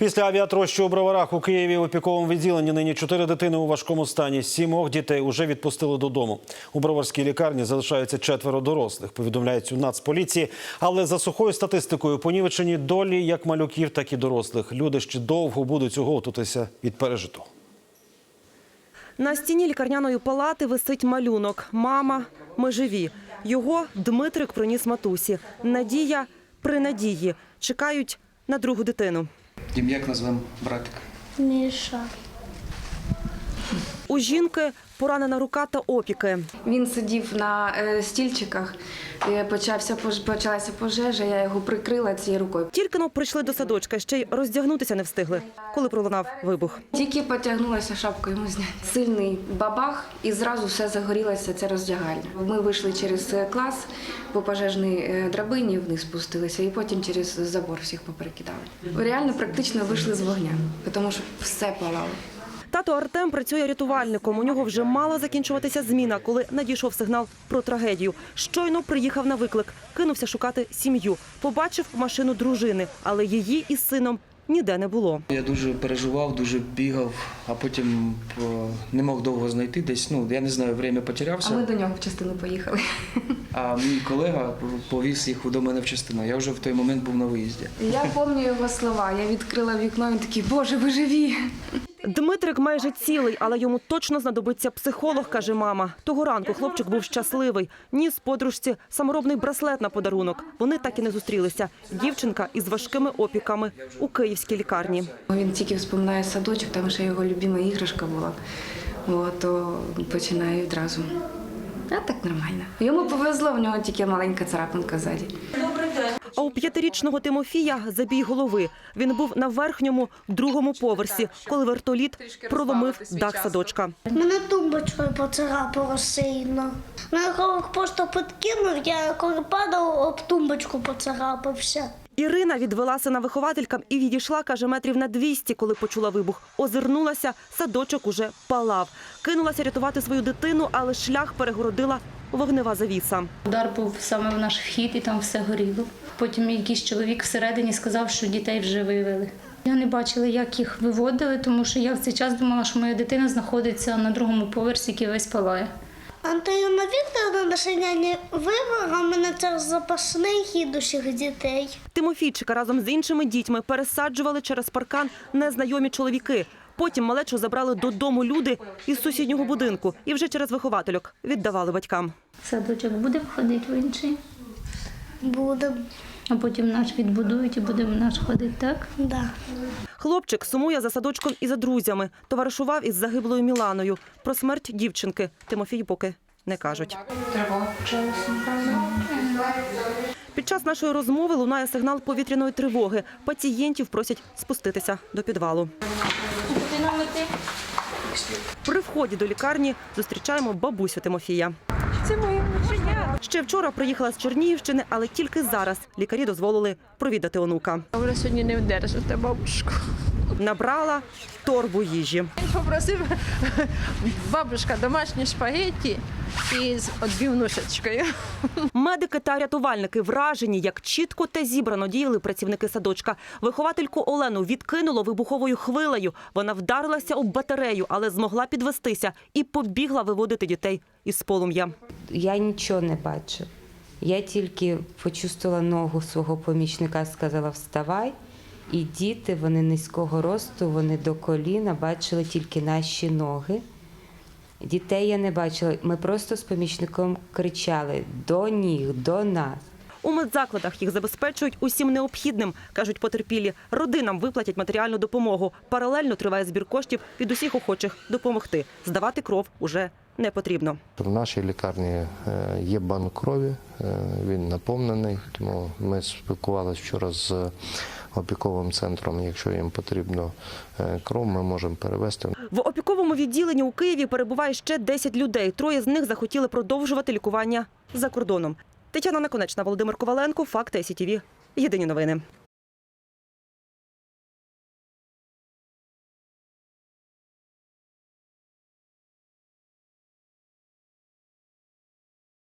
Після авіатрощі у Броварах у Києві в опіковому відділенні нині чотири дитини у важкому стані. Сімох дітей уже відпустили додому. У Броварській лікарні залишаються четверо дорослих, повідомляють у Нацполіції. Але за сухою статистикою понівечені долі як малюків, так і дорослих. Люди ще довго будуть оговтуватися від пережитого. На стіні лікарняної палати висить малюнок. Мама, ми живі. Його Дмитрик приніс матусі. Надія при надії. Чекають на другу дитину. Дім, як назвемо братика? Міша. У жінки поранена рука та опіки. Він сидів на е, стільчиках, е, почався почалася пожежа, я його прикрила цією рукою. Тільки но прийшли до садочка, ще й роздягнутися не встигли, коли пролунав вибух. Тільки потягнулася шапка йому зняти. Сильний бабах, і зразу все загорілося. Це роздягальня. Ми вийшли через е, клас по пожежній драбині, вниз спустилися, і потім через забор всіх поперекидали. Реально практично вийшли з вогня, тому що все палало. Тато Артем працює рятувальником. У нього вже мала закінчуватися зміна, коли надійшов сигнал про трагедію. Щойно приїхав на виклик, кинувся шукати сім'ю. Побачив машину дружини, але її із сином ніде не було. Я дуже переживав, дуже бігав, а потім е, не мог довго знайти десь. Ну я не знаю, время А ми до нього в частину поїхали. А мій колега повіз їх до мене в частину. Я вже в той момент був на виїзді. Я пам'ятаю його слова. Я відкрила вікно, він такий, боже, ви живі. Дмитрик майже цілий, але йому точно знадобиться психолог, каже мама. Того ранку хлопчик був щасливий. Ніс подружці саморобний браслет на подарунок. Вони так і не зустрілися. Дівчинка із важкими опіками у київській лікарні. Він тільки вспоминає садочок, там ще його любима іграшка була. От, то починає відразу. А так нормально. Йому повезло, в нього тільки маленька царапинка ззаді. А у п'ятирічного Тимофія забій голови. Він був на верхньому другому поверсі, коли вертоліт проломив дах садочка. Мене тумбочкою поцарапало сильно. Мене коли просто підкинув, я коли падав, об тумбочку поцарапався. Ірина відвела сина вихователькам і відійшла, каже, метрів на 200, коли почула вибух. Озирнулася, садочок уже палав. Кинулася рятувати свою дитину, але шлях перегородила вогнева завіса. Удар був саме в наш вхід, і там все горіло. Потім якийсь чоловік всередині сказав, що дітей вже вивели. Я не бачила, як їх виводили, тому що я в цей час думала, що моя дитина знаходиться на другому поверсі, який весь палає. Антоніна Вікторовна наша няня вивела мене це запасний хід усіх дітей. Тимофійчика разом з іншими дітьми пересаджували через паркан незнайомі чоловіки. Потім малечу забрали додому люди із сусіднього будинку і вже через виховательок віддавали батькам. Садочок буде входити в інший, Буде, а потім наш відбудують і будемо наш ходити, так? да. Хлопчик сумує за садочком і за друзями. Товаришував із загиблою Міланою. Про смерть дівчинки Тимофію поки не кажуть. Під час нашої розмови лунає сигнал повітряної тривоги. Пацієнтів просять спуститися до підвалу. При вході до лікарні зустрічаємо бабусю Тимофія. Це моє внучення. Ще вчора приїхала з Чернігівщини, але тільки зараз лікарі дозволили провідати онука. Вона сьогодні не вдержите бабушку. Набрала торбу їжі. Він попросив бабушка домашні шпагетті із відбивнушечкою. Медики та рятувальники вражені, як чітко та зібрано діяли працівники садочка. Виховательку Олену відкинуло вибуховою хвилею. Вона вдарилася об батарею, але змогла підвестися і побігла виводити дітей із полум'я. Я нічого не бачив. Я тільки почувствувала ногу свого помічника, сказала вставай. І діти, вони низького росту, вони до коліна бачили тільки наші ноги. Дітей я не бачила. Ми просто з помічником кричали до ніг, до нас. У медзакладах їх забезпечують усім необхідним, кажуть потерпілі. Родинам виплатять матеріальну допомогу. Паралельно триває збір коштів від усіх охочих допомогти. Здавати кров уже не потрібно. В нашій лікарні е, є банк крові, е, він наповнений, тому ми спілкувалися вчора з опіковим центром. Якщо їм потрібно е, кров, ми можемо перевезти. В опіковому відділенні у Києві перебуває ще 10 людей. Троє з них захотіли продовжувати лікування за кордоном. Тетяна Наконечна, Володимир Коваленко, Факти СІТІВІ. Єдині новини.